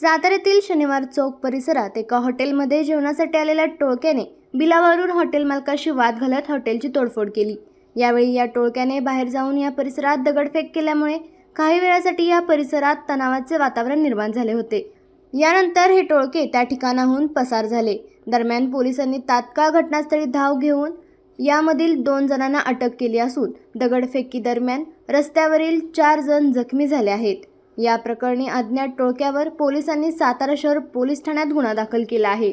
साताऱ्यातील शनिवार चौक परिसरात एका हॉटेलमध्ये जेवणासाठी आलेल्या टोळक्याने बिलावरून हॉटेल मालकाशी वाद घालत हॉटेलची तोडफोड केली. यावेळी या टोळक्याने बाहेर जाऊन या परिसरात दगडफेक केल्यामुळे काही वेळासाठी या परिसरात तणावाचे वातावरण निर्माण झाले होते. यानंतर हे टोळके त्या ठिकाणाहून पसार झाले. दरम्यान पोलिसांनी तात्काळ घटनास्थळी धाव घेऊन यामधील दोन जणांना अटक केली असून दगडफेकी दरम्यान रस्त्यावरील चार जण जखमी झाले आहेत. या प्रकरणी अज्ञात टोळक्यावर पोलिसांनी सातारा शहर पोलीस ठाण्यात गुन्हा दाखल केला आहे.